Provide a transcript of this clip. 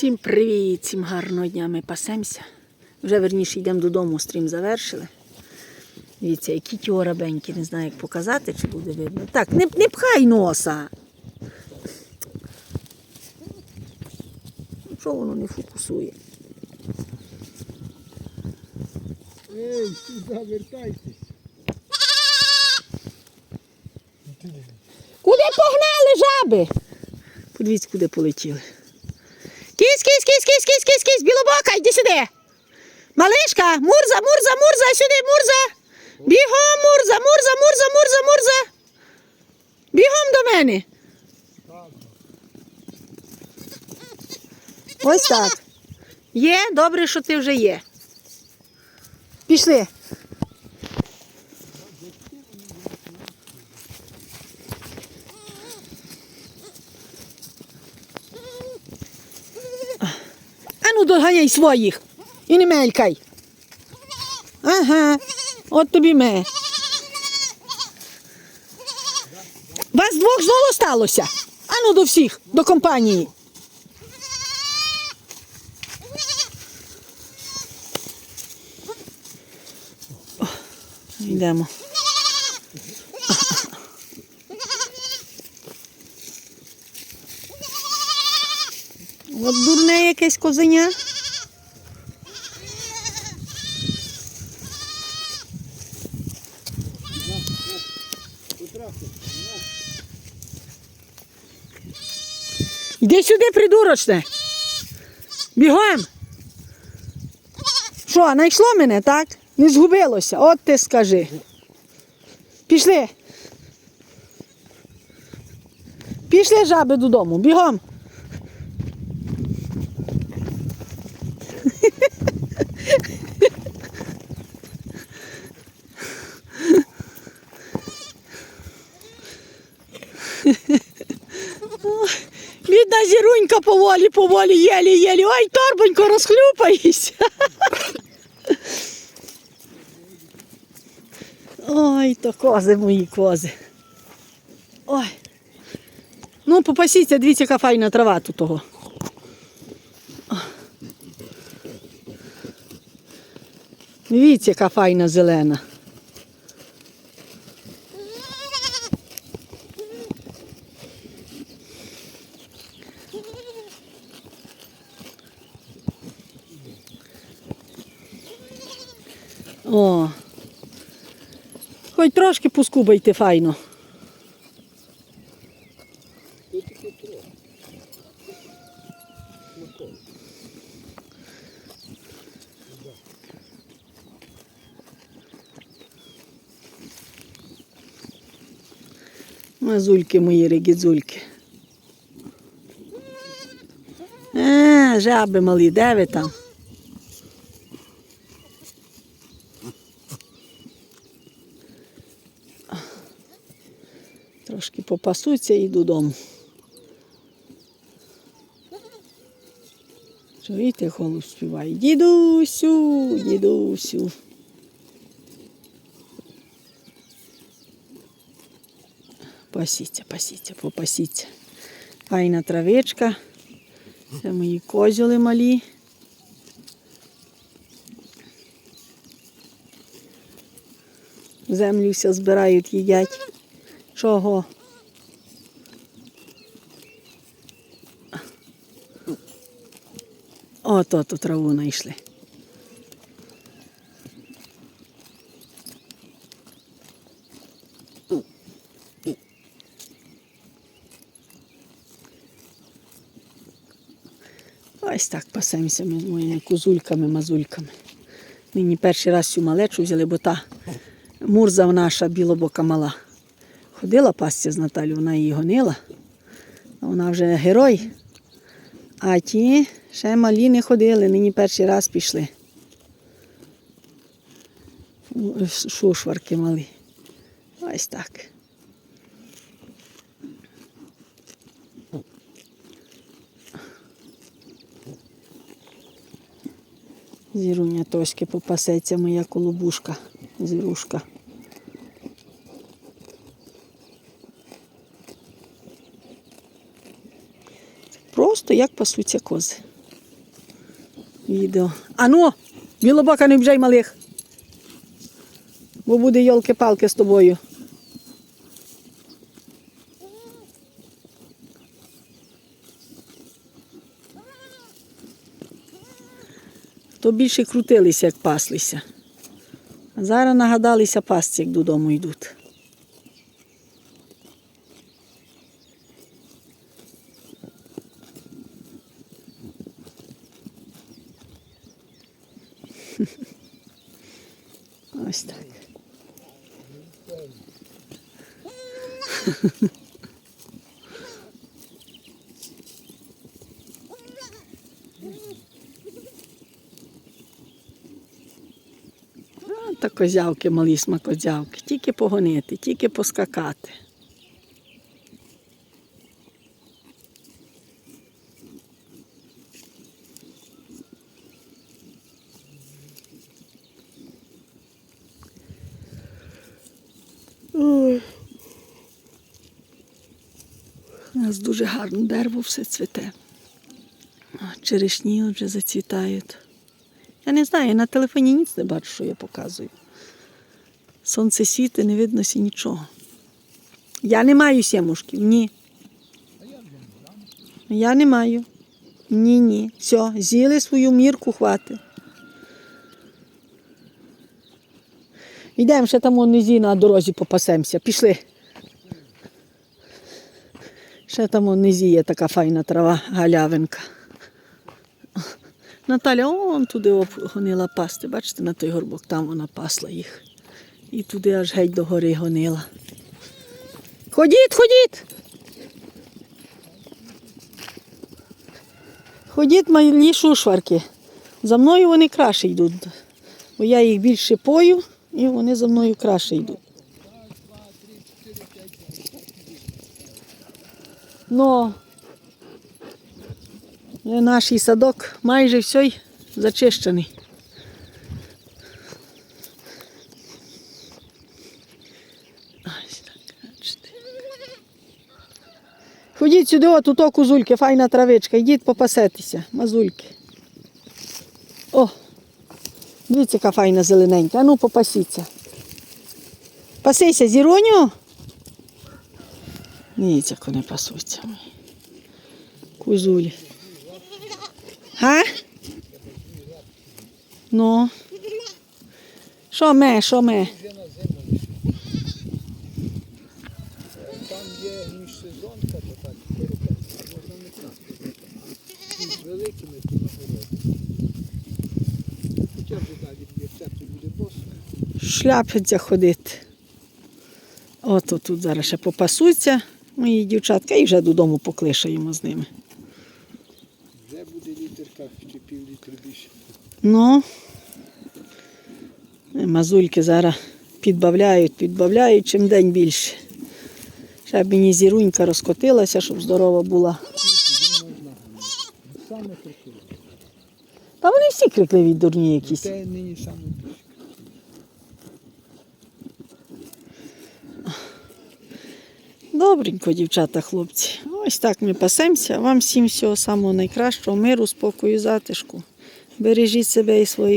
Всім привіт, всім гарного дня. Ми пасемося. Вже верніше йдемо додому, стрім завершили. Дивіться, які ті орабенькі, не знаю, як показати, чи буде видно. Так, не, не пхай носа. Що воно не фокусує? Ей, сюди вертайтесь. Куди погнали жаби? Подивіться, куди полетіли. Кись, кись, кись, кісь, кісь, білобока, йди сюди. Малишка, мурза, мурза, мурза, сюди, мурза. Бігом, мурза, мурза, мурза, мурза, мурза. Бігом до мене. Ось так. Є, добре, що ти вже є. Пішли. Ану, доганяй своїх і не мелькай. Ага, от тобі ме. Вас двох знову сталося. Ану до всіх, до компанії. Йдемо. От дурне якесь козеня. Іди сюди, придурочне. Бігом. Що, знайшло мене, так? Не згубилося. От ти скажи. Пішли. Пішли жаби додому, бігом. Зірунька поволі, поволі, єлі, єлі. Ой, торбонько, розхлюпаєшся. Ой, то кози мої кози. Ой. Ну, попасіться, дивіться, яка файна трава тут того. Дивіться, яка файна зелена. О. Хоч трошки поскубайте файно. Мазульки мої регідзульки. Е, жаби малі, де ви там? Трошки попасуться і додому. Чуєте, голуб співає. Дідусю, дідусю. Пасіться, пасіться, попасіться. Файна травичка. Це мої козюли малі. Землю все збирають, їдять. Чого? Ото ту траву знайшли. Ось так пасемося ми з моїми козульками, мазульками. Нині перший раз цю малечу взяли, бо та мурза наша білобока мала. Ходила пастя з Наталю, вона її гонила. Вона вже герой. А ті ще малі не ходили, нині перший раз пішли. Шушварки малі. Ось так. Зіруня Тоськи попасеться моя колобушка, зірушка. Просто як пасуться кози. відео. Ану, білобока не бжай малих. Бо буде йолки-палки з тобою. То більше крутилися, як паслися. А зараз нагадалися пасці, як додому йдуть. Ось так. Та козявки, малі смакозявки. Тільки погонити, тільки поскакати. Ой. У нас дуже гарно дерево все цвіте. Черешні вже зацвітають. Я не знаю, на телефоні ніц не бачу, що я показую. Сонце світить, не видно сі нічого. Я не маю сімушків, ні. Я не маю. Ні, ні. Все, з'їли свою мірку, хвати. Йдемо ще там унизі на дорозі попасемося. Пішли. Ще там унизі є така файна трава, галявинка. Наталя он туди гонила пасти. Бачите, на той горбок, там вона пасла їх. І туди аж геть до гори гонила. Ходіть, ходіть. Ходіть, малі шушварки. За мною вони краще йдуть. Бо я їх більше пою, і вони за мною краще йдуть. Ну, е, наш садок майже все зачищений. Ходіть сюди, от тут о, кузульки, файна травичка, йдіть попасетеся, мазульки. Дивіться, яка файна зелененька. А ну попасіться. Пасися, зіроню. Дивіться, як вони пасуться. Кузулі. Га? Ну. Що ме, що ме? Там є міжсезонка, то так. Можна не. Великими нагороди. Хоча б навіть як тепло буде босо. Шляпиться ходити. Ото тут зараз ще попасуться мої дівчатка і вже додому поклишаємо з ними. Вже буде літерка чи пів літри більше. Ну, мазульки зараз підбавляють, підбавляють чим день більше. Ще б мені зірунька розкотилася, щоб здорова була. Та вони всі крикливі дурні якісь. Те нині саме Добренько, дівчата, хлопці. Ось так ми пасемося. Вам всім всього самого найкращого, миру, спокою, затишку. Бережіть себе і свої.